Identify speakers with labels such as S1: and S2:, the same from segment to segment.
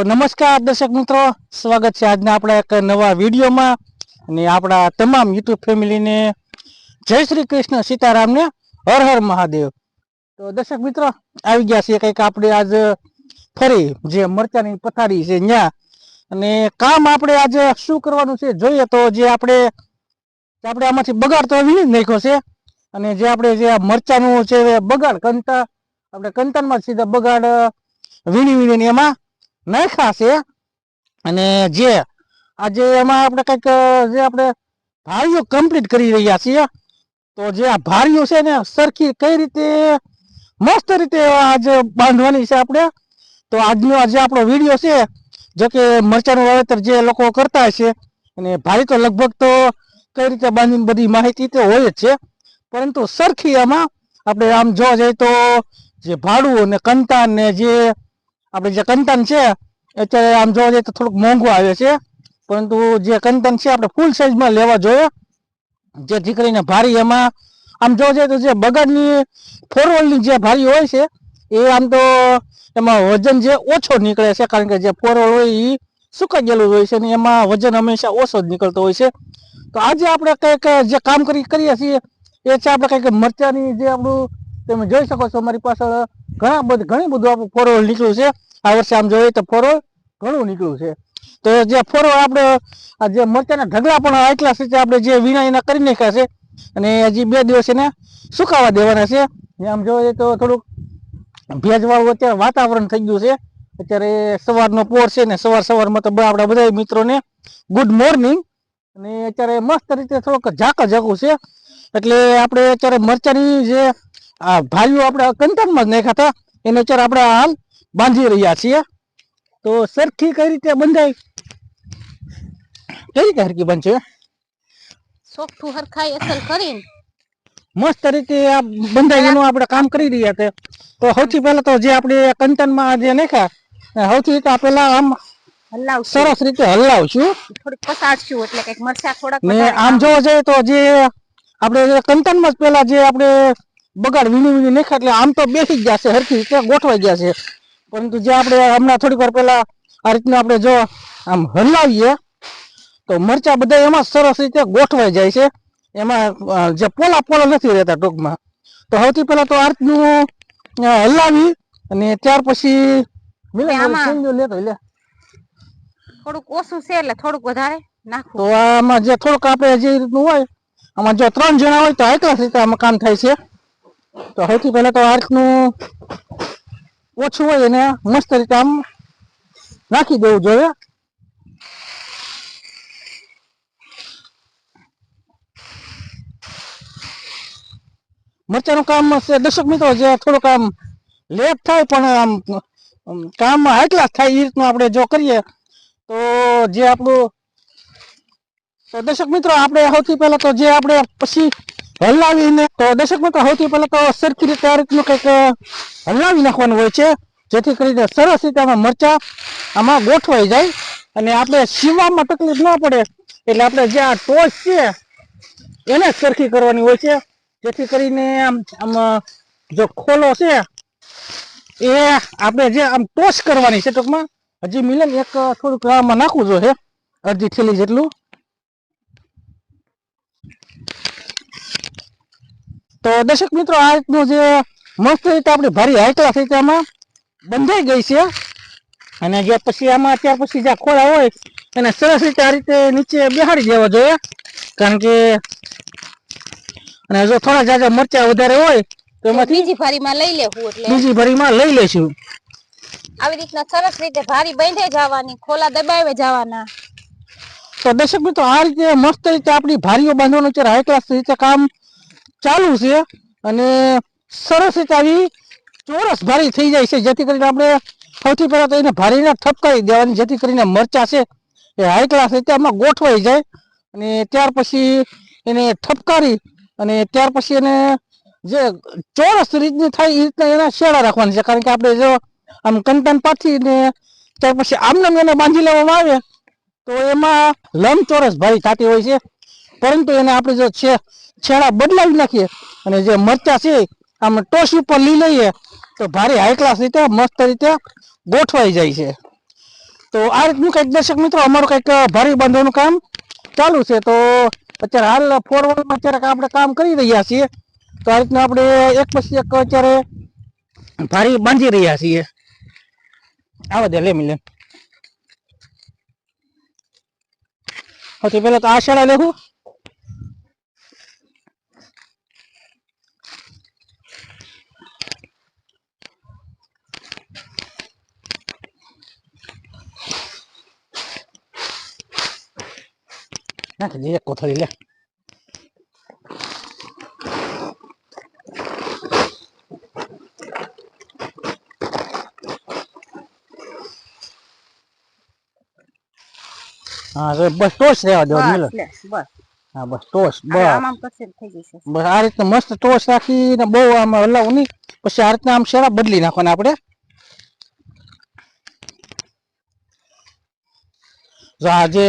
S1: નમસ્કાર દર્શક મિત્રો, સ્વાગત છે આજના આપણા એક નવા વિડીયોમાં. અને આપણા તમામ યુટ્યુબ ફેમિલીને જય શ્રી કૃષ્ણ સીતારામને હર હર મહાદેવ. તો દર્શક મિત્રો, આવી ગયા છે કંઈક આપણે આજ ફરી જે મરચાની પથારી છે ત્યાં અને કામ આપણે આજે શું કરવાનું છે જોઈએ તો જે આપણે આપણે આમાંથી બગાડ તો વીણી નાખ્યો છે. અને જે આપણે જે મરચાનું છે બગાડ કંતા આપણે કંતાનમાં સીધા બગાડ વીણી વીણીને એમાં નાખ્યા છે. અને જે આજે એમાં આપણે કંઈક, જે આપણે ભારીઓ કમ્પ્લીટ કરી રહ્યા છીએ, તો જે આ ભારીઓ છે ને સરખી કઈ રીતે, મસ્ત રીતે આજે બાંધવાની છે આપણે. તો આજનો આજે આપણો વીડિયો છે, જો કે મરચાનું વાવેતર જે લોકો કરતા હશે, અને ભારી તો લગભગ તો કઈ રીતે બાંધીને બધી માહિતી તો હોય જ છે. પરંતુ સરખી એમાં આપણે આમ જોવા જઈએ તો જે ભાડું અને કંતાન ને જે આપણે જે કંતન છે, અત્યારે આમ જોવા જઈએ તો થોડુંક મોંઘું આવે છે. પરંતુ જે કંતન છે, આપણે ફૂલ સાઇઝમાં લેવા જોઈએ. જેથી કરીને ભારી એમાં, આમ જોવા જઈએ તો જે બગાડની ફોરવલની જે ભારી હોય છે, એ આમ તો એમાં વજન જે ઓછો નીકળે છે, કારણ કે જે ફોરવલ હોય એ સુકાઈ ગયેલું હોય છે, અને એમાં વજન હંમેશા ઓછો જ નીકળતો હોય છે. તો આજે આપણે કંઈક જે કામ કરી, કરીએ છીએ, એ છે આપણે કંઈક મરચાની જે આપણું તમે જોઈ શકો છો મારી પાછળ ઘણા બધું, ઘણી બધું આપણું ફોરવલ નીકળ્યું છે. આ વર્ષે આમ જોઈએ તો ફોરવલ ઘણું નીકળ્યું છે. તો જે ફોરવલ આપણે જે મરચાના ઢગલા પણ આટલા છે આપણે જે વીણા એના કરી નાખ્યા છે અને હજી બે દિવસ એને સુકાવા દેવાના છે. આમ જોઈએ તો થોડુંક ભેજવાળું અત્યારે વાતાવરણ થઈ ગયું છે. અત્યારે સવારનો પોર છે ને સવાર સવારમાં તો આપણા બધા મિત્રોને ગુડ મોર્નિંગ અને અત્યારે મસ્ત રીતે થોડુંક ઝાકળ ઝાકું છે. એટલે આપણે અત્યારે મરચાની જે આ ભાઈઓ આપણે કંટનમાં જ નાખ્યા હતા. એને અત્યારે આપણે હાલ બાંધી રહ્યા છીએ. તો સરખી કઈ રીતે બંધાય? કઈ રીતે હરકી બનશે?
S2: સોફ્ટું હરખાઈ અસર કરીને.
S1: મસ્ત રીતે આ બંધાય એનું આપણે કામ કરી રહ્યા છે. તો સૌથી પહેલા તો જે આપણે કંટનમાં જે નાખ્યા સૌથી પેલા આમ સરસ રીતે હલાવશું.
S2: થોડીક પસાડશું એટલે કંઈક મરચા થોડાક
S1: ને આમ જોવા જઈએ તો જે આપણે કંટનમાં જ પેલા જે આપણે બગાડ વીણી વીણી નાખ્યા એટલે આમ તો બેસી જ ગયા છે હરખી રીતે ગોઠવાઈ ગયા છે. પરંતુ જે આપણે હમણાં થોડીક વાર પહેલા આ રીતના આપણે જો આમ હલાવીએ તો મરચા બધા એમાં સરસ રીતે ગોઠવાઈ જાય છે. એમાં જે પોલા પોલા નથી રહેતા ટૂંકમાં. તો સૌથી પહેલા તો આ રીતનું હલાવી અને ત્યાર પછી લેતો લે.
S2: થોડુંક ઓછું છે એટલે થોડુંક વધારે નાખવું.
S1: તો આમાં જે થોડુંક આપણે જે રીતનું હોય આમાં જો ત્રણ જણા હોય તો એકલા રીતે આમાં કામ થાય છે. તો સૌથી પહેલા તો આર્કનું ઓછું હોય એને મસ્ત રીતે આમ નાખી દેવું જોઈએ. મરચાનું કામ દર્શક મિત્રો, જે થોડુંક આમ લેટ થાય પણ આમ કામ એટલા થાય એ રીતનું આપણે જો કરીએ, તો જે આપણું, તો દર્શક મિત્રો, આપણે સૌથી પહેલા તો જે આપણે પછી હલાવીને તો દર્શક સૌથી પહેલાં તો સરખી રીતે આ રીતનું કંઈક હલાવી નાખવાનું હોય છે. જેથી કરીને સરસ રીતે આમાં મરચા આમાં ગોઠવાઈ જાય અને આપણે સીવામાં તકલીફ ન પડે. એટલે આપણે જે આ ટોચ છે, એને સરખી કરવાની હોય છે. જેથી કરીને આમ આમ, જો ખોલો છે, એ આપણે જે આમ ટોચ કરવાની છે ટૂંકમાં, હજી મિલન એક, થોડુંક આમાં નાખવું જોઈએ. અડધી થેલી જેટલું. તો દર્શક મિત્રો આ રીતનું જે મસ્ત રીતે આપણી ભારી હાઈકલા થઈ આમાં બંધાઈ ગઈ છે. અને જે પછી આમાં ત્યાર પછી જે ખોળા હોય એને સરસ રીતે આ રીતે નીચે બેહાડી દેવા જોઈએ. કારણ કે અને જો થોડા જાજા મરચા વધારે હોય તો એમાંથી
S2: બીજી ભરીમાં લઈ લેવું એટલે.
S1: બીજી ભરીમાં લઈ લેશું
S2: આવી રીતના સરસ રીતે ભારી બાંધે જવાની ખોલા દબાવે જવાના.
S1: તો દર્શક મિત્રો આ રીતે મસ્ત રીતે આપણી ભારીઓ બાંધવાનું છે. હાઈ ક્લાસ રીતે કામ ચાલુ છે અને સરસ રીતે આવી ચોરસ ભારી થઈ જાય છે. જેથી કરીને આપણે સૌથી પહેલા તો એને ભારીને ઠપકારી દેવાની, જેથી કરીને મરચા છે એ હાઈ ક્લાસ રીતે આમાં ગોઠવાઈ જાય અને ત્યાર પછી એને ઠપકારી અને ત્યાર પછી એને જે ચોરસ રીતની થાય એ રીતના એના શેડા રાખવાના છે. કારણ કે આપણે જો આમ કંટન પાથી ને ત્યાર પછી આમનામ એને બાંધી લેવામાં આવે તો એમાં લંબચોરસ ભારી થતી હોય છે. પરંતુ એને આપણે જો છે છેડા બદલાવી નાખીએ. અને જે મરચા છે, આમ ટોસ ઉપર લઈ લઈએ, તો ભારે હાઈ ક્લાસ રીતે મસ્ત રીતે ગોઠવાઈ જાય છે. તો આ રીતનું કંઈક દર્શક મિત્રો, અમારું કંઈક ભારી બાંધવાનું કામ ચાલુ છે. તો અત્યારે હાલ ફોરવર્ડમાં અત્યારે આપણે કામ કરી રહ્યા છીએ. તો આ રીતના આપણે એક પછી એક અત્યારે ભારી બાંધી રહ્યા છીએ. આવા દે લે મિલે સૌથી પહેલાં તો આ શાળા લેવું. નાખી દે એક કોથળી લે હા તો બસ ટોસ રહેવા દો મિલો
S2: બસ લે, બસ
S1: હા બસ ટોસ
S2: હવે
S1: બસ
S2: આમ આમ કરશે ને થઈ જશે
S1: બસ આ રીતના મસ્ત ટોસ રાખીને બહુ આમ હલાવું નહીં પછી આ રીતના આમ શેરા બદલી નાખવાના આપણે જો આ જે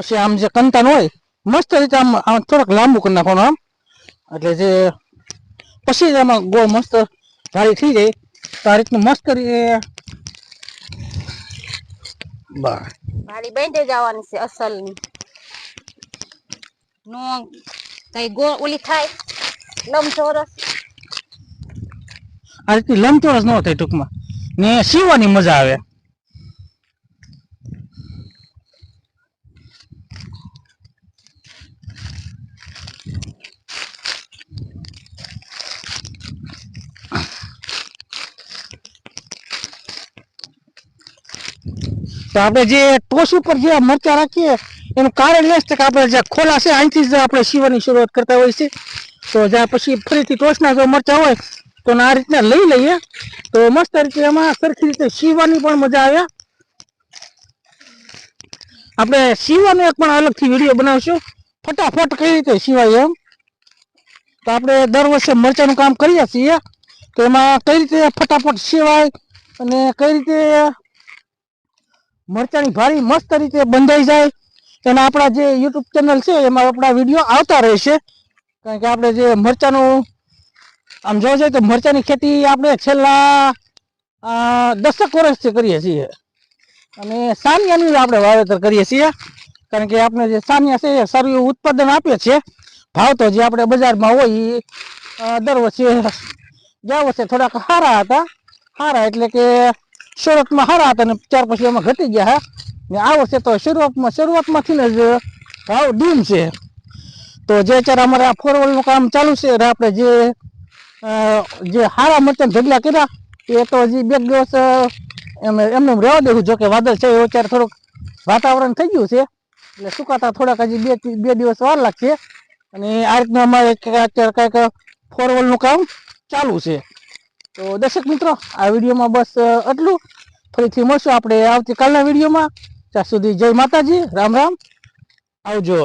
S1: પછી આમ જે કંતાન હોય મસ્ત રીતે આમ આમ થોડોક લાંબુ કરી નાખવાનું આમ. એટલે જે પછી આમાં ગોળ મસ્ત જાળી થઈ જાય. તો આ રીતનું મસ્ત કરી બસ.
S2: ભારી બેંધે જવાની છે અસલ નો કઈ ગોળ ઓલી થાય લંબચોરસ.
S1: આ રીતે લંબચોરસ ન થાય ટૂંકમાં. ને સીવવાની મજા આવે. તો આપણે જે ટોસ ઉપર જે મરચા રાખીએ, એનું કારણ એ છે કે આપણે જે ખોલા છે, અહીંથી જ આપણે સીવવાની શરૂઆત કરતા હોય છે તો જ્યાં પછી ફરીથી ટોસના જો મરચા હોય, તો આ રીતના લઈ લઈએ. તો મસ્ત રીતે એમાં સરખી રીતે સીવવાની પણ મજા આવે. આપણે સીવવાનો એક પણ અલગથી વીડિયો બનાવશું. ફટાફટ કઈ રીતે સિવાય એમ? તો આપણે દર વર્ષે મરચાનું કામ કરીએ છીએ. તો એમાં કઈ રીતે ફટાફટ સિવાય અને કઈ રીતે મરચાની ભારી મસ્ત રીતે બંધાઈ જાય. અને આપણા જે યુટ્યુબ ચેનલ છે, એમાં આપણા વીડિયો આવતા રહેશે. કારણ કે આપણે જે મરચાનું, આમ જોવા જઈએ તો મરચાની ખેતી આપણે છેલ્લા દસેક વર્ષથી કરીએ છીએ. અને સાનિયાનું જ આપણે વાવેતર કરીએ છીએ. કારણ કે આપણે જે સાનિયા છે, એ સારું એવું ઉત્પાદન આપે છે. ભાવ તો જે આપણે બજારમાં હોય, એ દર વર્ષે, ગયા વર્ષે થોડાક સારા હતા. સારા એટલે કે શરૂઆતમાં સારા હતા અને ત્યાર પછી એમાં ઘટી ગયા ને આ વર્ષે તો શરૂઆતમાં શરૂઆતમાંથી જ ભાવ ડીમ છે. તો જે અત્યારે અમારે આ ફોરવલનું કામ ચાલુ છે આપણે જે જે હારા મરચાં ઢગલા કર્યા, એ તો હજી બે દિવસ એમ એમને એમ રહેવા દેવું જોકે વાદળ છે, એવું અત્યારે થોડુંક વાતાવરણ થઈ ગયું છે. એટલે સુકાતા થોડાક હજી બે બે દિવસ વાર લાગશે. અને આ રીતનું અમારે અત્યારે કંઈક ફોરવલનું કામ ચાલુ છે. તો દર્શક મિત્રો, આ વિડીયોમાં બસ આટલું. ફરીથી મળશું આપણે આવતીકાલના વિડીયોમાં. ત્યાં સુધી જય માતાજી, રામ રામ. આવજો.